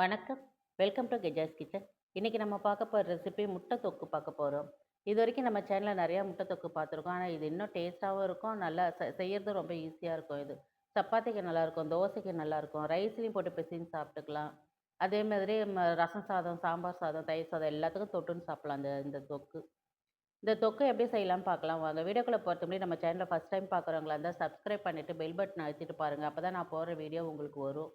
வணக்கம். Welcome to Geja's kitchen. இன்றைக்கி நம்ம பார்க்க போகிற ரெசிபி முட்டை தொக்கு பார்க்க போகிறோம் இது வரைக்கும் நம்ம சேனலில் நிறையா முட்டை தொக்கு பார்த்துருக்கோம். ஆனால் இது இன்னும் டேஸ்ட்டாகவும் இருக்கும். நல்லா செ செய்யறதும் ரொம்ப ஈஸியாக இருக்கும் இது. சப்பாத்திக்கு நல்லாயிருக்கும், தோசைக்கு நல்லாயிருக்கும், ரைஸ்லயும் போட்டு பிசின்னு சாப்பிட்டுக்கலாம். அதே மாதிரி ரசம் சாதம், சாம்பார் சாதம், தயிர் சாதம் எல்லாத்துக்கும் தொட்டுன்னு சாப்பிட்லாம் இந்த இந்த தொக்கு. இந்த தொக்கு எப்படி செய்யலாம் பார்க்கலாம் வாங்க. வீடியோக்குள்ள பொறுத்த முடியும் நம்ம சேனலில் ஃபஸ்ட் டைம் பார்க்குறவங்களா இருந்தால் சப்ஸ்கிரைப் பண்ணிவிட்டு பெல் பட்டன் அழுத்திட்டு அப்போ தான் நான் போடுற வீடியோ உங்களுக்கு வரும்.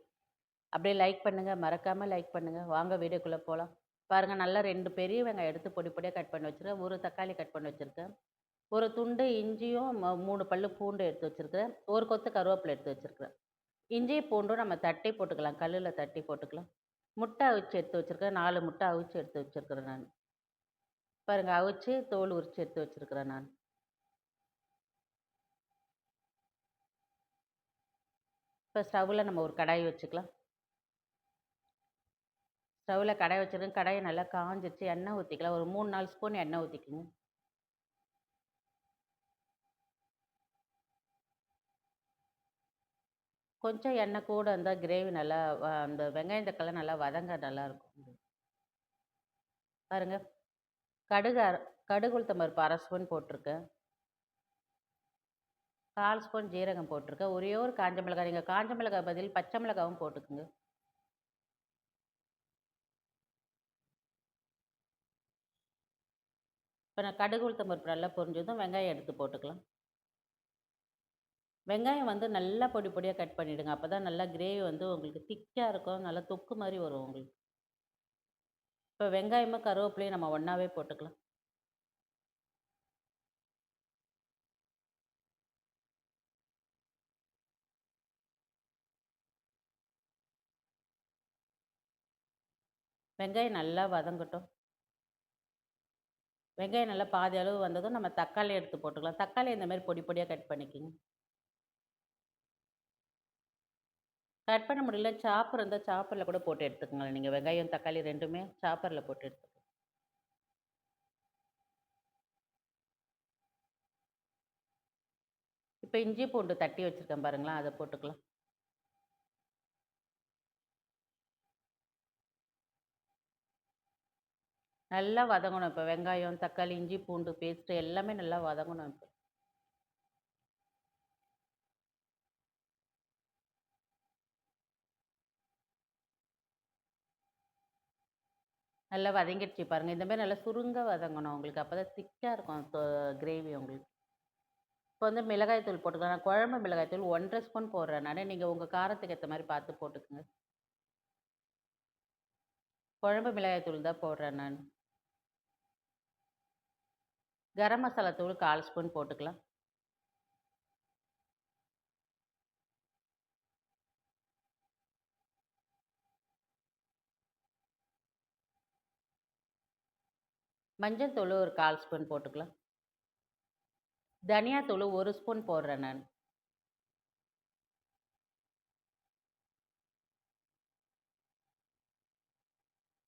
அப்படியே லைக் பண்ணுங்கள் மறக்காமல் லைக் பண்ணுங்கள் வாங்க வீடியோக்குள்ளே போகலாம் பாருங்கள் நல்லா ரெண்டு பெரிய வெங்காயம் எடுத்து பொடி பொடியாக கட் பண்ணி வச்சுருக்கேன் ஒரு தக்காளி கட் பண்ணி வச்சுருக்கேன் ஒரு துண்டு இஞ்சியும், ம 3 பல்லு பூண்டு எடுத்து வச்சிருக்கிறேன். 1 கொத்து கருவேப்பிலை எடுத்து வச்சிருக்கிறேன். இஞ்சி, பூண்டும் நம்ம தட்டி போட்டுக்கலாம். கல்லில் தட்டி போட்டுக்கலாம். முட்டை அவிச்சு எடுத்து வச்சுருக்கேன் நாலு முட்டை அவிச்சு எடுத்து வச்சிருக்கிறேன் நான் பாருங்கள் அவிச்சு தோல் உரிச்சு எடுத்து வச்சுருக்கிறேன் நான். இப்போ ஸ்டவ்வில் நம்ம ஒரு கடாய் வச்சுக்கலாம். ஸ்டவ்வில் கடை வச்சிருக்கேன். கடையை நல்லா காஞ்சிச்சு எண்ணெய் ஊற்றிக்கலாம் ஒரு 3, 4 ஸ்பூன் எண்ணெய் ஊற்றிக்கிங்க கொஞ்சம் எண்ணெய் கூட இருந்தால் கிரேவி நல்லா வ அந்த வெங்காயம், தக்காளி நல்லா வதங்க நல்லாயிருக்கும். பாருங்கள் கடுகு அர கடுகு உளுத்தம் பருப்பு 1/2 ஸ்பூன் போட்டிருக்கேன். 1/4 ஸ்பூன் ஜீரகம் போட்டிருக்கேன். ஒரே ஒரு காஞ்ச மிளகாய். நீங்கள் காஞ்ச மிளகாய் பதில் பச்சை மிளகாவும் போட்டுக்குங்க இப்போ நான் கடுகு உளுத்தம் பருப்பு நல்லா பொரிஞ்சதும் வெங்காயம் எடுத்து போட்டுக்கலாம். வெங்காயம் வந்து நல்லா பொடி பொடியாக கட் பண்ணிவிடுங்க அப்போ தான் நல்லா கிரேவி வந்து உங்களுக்கு திக்காக இருக்கும். நல்லா தொக்கு மாதிரி வரும் உங்களுக்கு. இப்போ வெங்காயமும், கருவேப்பிலையும் நம்ம ஒன்றாவே போட்டுக்கலாம். வெங்காயம் நல்லா வதங்கட்டும். வெங்காயம் நல்லா பாதி அளவு வந்ததும் நம்ம தக்காளி எடுத்து போட்டுக்கலாம். தக்காளி இந்த மாதிரி பொடி பொடியாக கட் பண்ணிக்கிங்க கட் பண்ண முடியல சாப்பர் இருந்தால் சாப்பரில் கூட போட்டு எடுத்துக்கோங்க நீங்கள் வெங்காயம், தக்காளி ரெண்டுமே சாப்பரில் போட்டு எடுத்துக்கோங்க இப்போ இஞ்சி, பூண்டு தட்டி வச்சுருக்கேன் பாருங்களேன், அதை போட்டுக்கலாம். நல்லா வதங்கணும். இப்போ வெங்காயம், தக்காளி, இஞ்சி, பூண்டு பேஸ்ட்டு எல்லாமே நல்லா வதங்கணும் இப்போ நல்லா வதங்கிடுச்சு பாருங்க. இந்த நல்லா சுருங்க வதங்கணும் உங்களுக்கு. அப்போ தான் திக்காக இருக்கும் கிரேவி உங்களுக்கு. இப்போ வந்து மிளகாய் தூள் போட்டுக்கலாம். நான் குழம்பு மிளகாய் தூள் 1 1/2 ஸ்பூன் போடுறேன் நீங்கள் உங்கள் காரத்துக்கு ஏற்ற மாதிரி பார்த்து போட்டுக்கோங்க குழம்பு மிளகாய் தூள் தான் போடுறேன் நான் கரம் மசாலா தூள் 1/4 ஸ்பூன் போட்டுக்கலாம். மஞ்சள் தூள் ஒரு 1/4 ஸ்பூன் போட்டுக்கலாம். தனியா தூள் 1 ஸ்பூன் போடுறேன் நான்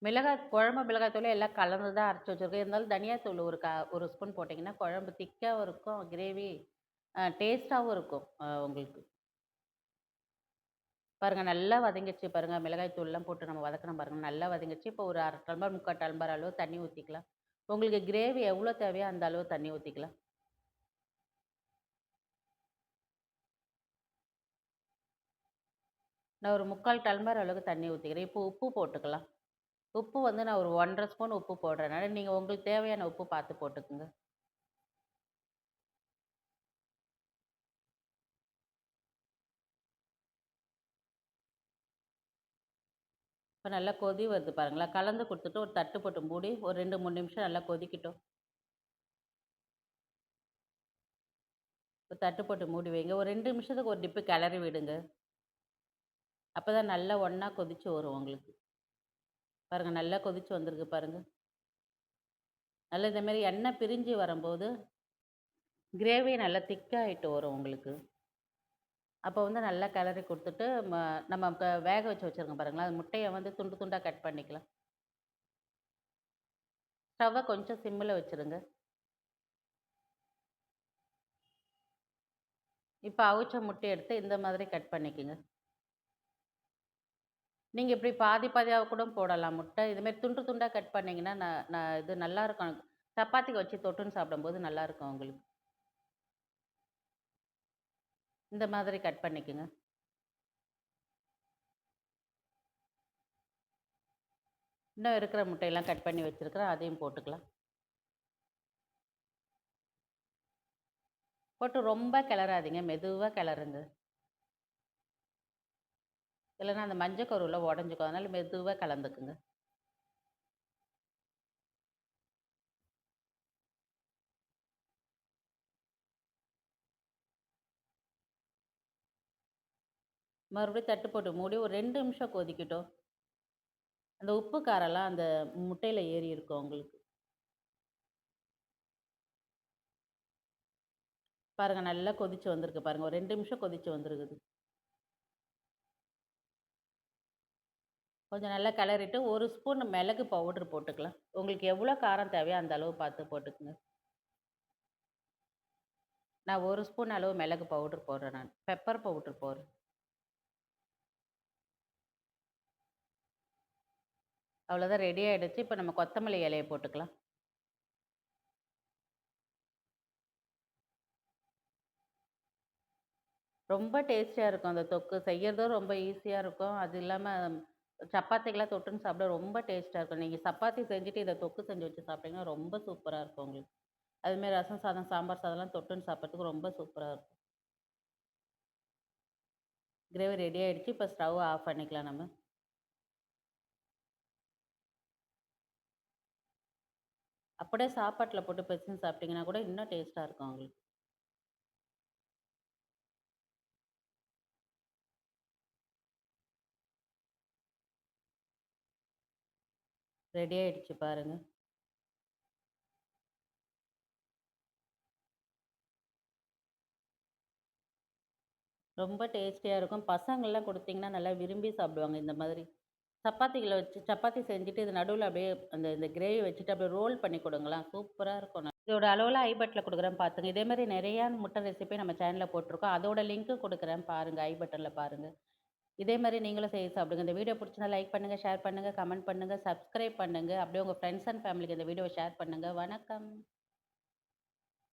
மிளகாய் குழம்பு மிளகாய் தூள் எல்லாம் கலந்து தான் அரைச்சி வச்சிருக்கேன். இருந்தாலும் தனியாத்தூள் ஒரு க ஒரு ஸ்பூன் போட்டிங்கன்னா குழம்பு திக்காவும் இருக்கும். கிரேவி டேஸ்ட்டாகவும் இருக்கும் உங்களுக்கு. பாருங்க நல்லா வதங்கிடுச்சு பாருங்க. மிளகாய் தூள்லாம் போட்டு நம்ம வதக்கணும் பாருங்கள் நல்லா வதங்கிச்சு இப்போ ஒரு 1/2 முக்கால் 3/4 அளவு தண்ணி ஊற்றிக்கலாம் உங்களுக்கு கிரேவி எவ்வளோ தேவையோ அந்த அளவு தண்ணி ஊற்றிக்கலாம் நான் ஒரு 3/4 அளவுக்கு தண்ணி ஊற்றிக்கிறேன் இப்போ உப்பு போட்டுக்கலாம். உப்பு வந்து நான் ஒரு 1 1/2 ஸ்பூன் உப்பு போடுறேன். நீங்கள் உங்களுக்கு தேவையான உப்பு பார்த்து போட்டுக்குங்க இப்போ நல்லா கொதி வருது பாருங்களேன். கலந்து கொடுத்துட்டு ஒரு தட்டு போட்டு மூடி ஒரு 2, 3 நிமிஷம் நல்லா கொதிக்கட்டும். ஒரு தட்டு போட்டு மூடி வைங்க. ஒரு ரெண்டு நிமிஷத்துக்கு ஒரு டிப்பு கிளறி விடுங்க. அப்போ தான் நல்லா ஒன்றா கொதித்து வரும் உங்களுக்கு. பாருங்கள் நல்லா கொதிச்சு வந்திருக்கு பாருங்கள் நல்லா இந்தமாரி எண்ணெய் பிரிஞ்சு வரும்போது, கிரேவி நல்லா திக்காகிட்டு வரும் உங்களுக்கு. அப்போ வந்து நல்லா கிளறி கொடுத்துட்டு ம நம்ம வேக வச்சு வச்சிருக்கோம் பாருங்களேன், அது முட்டையை வந்து துண்டு துண்டாக கட் பண்ணிக்கலாம். ஸ்டவ்வை கொஞ்சம் சிம்மில் வச்சுருங்க. இப்போ அவிச்ச முட்டை எடுத்து இந்த மாதிரி கட் பண்ணிக்கோங்க நீங்கள் இப்படி பாதி பாதியாக கூட போடலாம் முட்டை. இதுமாரி துண்டு துண்டாக கட் பண்ணிங்கன்னா நான் நான் இது நல்லாயிருக்கும் சப்பாத்திக்கு வச்சு தொட்டுன்னு சாப்பிடும்போது நல்லாயிருக்கும் உங்களுக்கு. இந்த மாதிரி கட் பண்ணிக்கோங்க இன்னும் இருக்கிற முட்டையெல்லாம் கட் பண்ணி வச்சுருக்குறேன் அதையும் போட்டுக்கலாம். போட்டு ரொம்ப கிளறாதீங்க. மெதுவாக கிளறுங்க. இல்லைன்னா அந்த மஞ்ச உடஞ்சிக்கும் அதனால் மெதுவாக கலந்துக்குங்க. மறுபடியும் தட்டு போட்டு மூடி ஒரு ரெண்டு நிமிஷம் கொதிக்கட்டும். அந்த உப்பு காரம்லாம் அந்த முட்டையில் ஏறி இருக்கும் உங்களுக்கு. பாருங்க நல்லா கொதிச்சு வந்திருக்கு பாருங்க. ஒரு ரெண்டு நிமிஷம் கொதிச்சு வந்துருக்குது கொஞ்சம் நல்லா கிளறிட்டு ஒரு ஸ்பூன் மிளகு பவுடர் போட்டுக்கலாம். உங்களுக்கு எவ்வளோ காரம் தேவையோ அந்த அளவு பார்த்து போட்டுக்கங்க. நான் ஒரு ஸ்பூன் அளவு மிளகு பவுடர் போடுறேன் நான். பெப்பர் பவுடர் போடுறேன். அவ்வளோதான் ரெடி ஆகிடுச்சு இப்போ நம்ம கொத்தமல்லி இலையை போட்டுக்கலாம். ரொம்ப டேஸ்டியாக இருக்கும் அந்த தொக்கு. செய்கிறதும் ரொம்ப ஈஸியாக இருக்கும். அது இல்லாமல் சப்பாத்திக்கெல்லாம் தொட்டுன்னு சாப்பிட ரொம்ப டேஸ்ட்டாக இருக்கும். நீங்கள் சப்பாத்தி செஞ்சுட்டு இதை தொக்கு செஞ்சு வச்சு சாப்பிட்டீங்கன்னா, ரொம்ப சூப்பராக இருக்கும் உங்களுக்கு. அதுமாரி ரசம் சாதம், சாம்பார் சாதம்லாம் தொட்டுன்னு சாப்பிட்றதுக்கு ரொம்ப சூப்பராக இருக்கும். கிரேவி ரெடி ஆகிடுச்சு இப்போ ஸ்டவ் ஆஃப் பண்ணிக்கலாம் நம்ம. அப்படியே சாப்பாட்டில் போட்டு பெசஞ்சு சாப்பிட்டீங்கன்னா கூட இன்னும் டேஸ்ட்டாக இருக்கும் உங்களுக்கு. ரெடி ஆயிடுச்சு பாருங்க. ரொம்ப டேஸ்டியாக இருக்கும். பசங்கள்லாம் கொடுத்தீங்கன்னா நல்லா விரும்பி சாப்பிடுவாங்க இந்த மாதிரி. சப்பாத்திகளை வச்சு சப்பாத்தி செஞ்சுட்டு இது நடுவில் அப்படியே அந்த இந்த கிரேவி வச்சுட்டு அப்படியே ரோல் பண்ணி கொடுங்களா சூப்பராக இருக்கும். இதோட அளவில் ஐபட்டில் கொடுக்குறேன் பார்த்துங்க. இதே மாதிரி நிறையா முட்டை ரெசிபி நம்ம சேனலில் போட்டிருக்கோம் அதோட லிங்க்கு கொடுக்குறேன் பாருங்க. ஐபட்டனில் பாருங்கள் இதே மாதிரி நீங்களும் செய்ய சாப்பிடுங்க. இந்த வீடியோ பிடிச்சினா லைக் பண்ணுங்கள் ஷேர் பண்ணுங்கள் கமெண்ட் பண்ணுங்கள் சப்ஸ்கிரைப் பண்ணுங்க. அப்படியே உங்கள் ஃப்ரெண்ட்ஸ் அண்ட் ஃபேமிலிக்கு இந்த வீடியோவை ஷேர் பண்ணுங்க. வணக்கம்.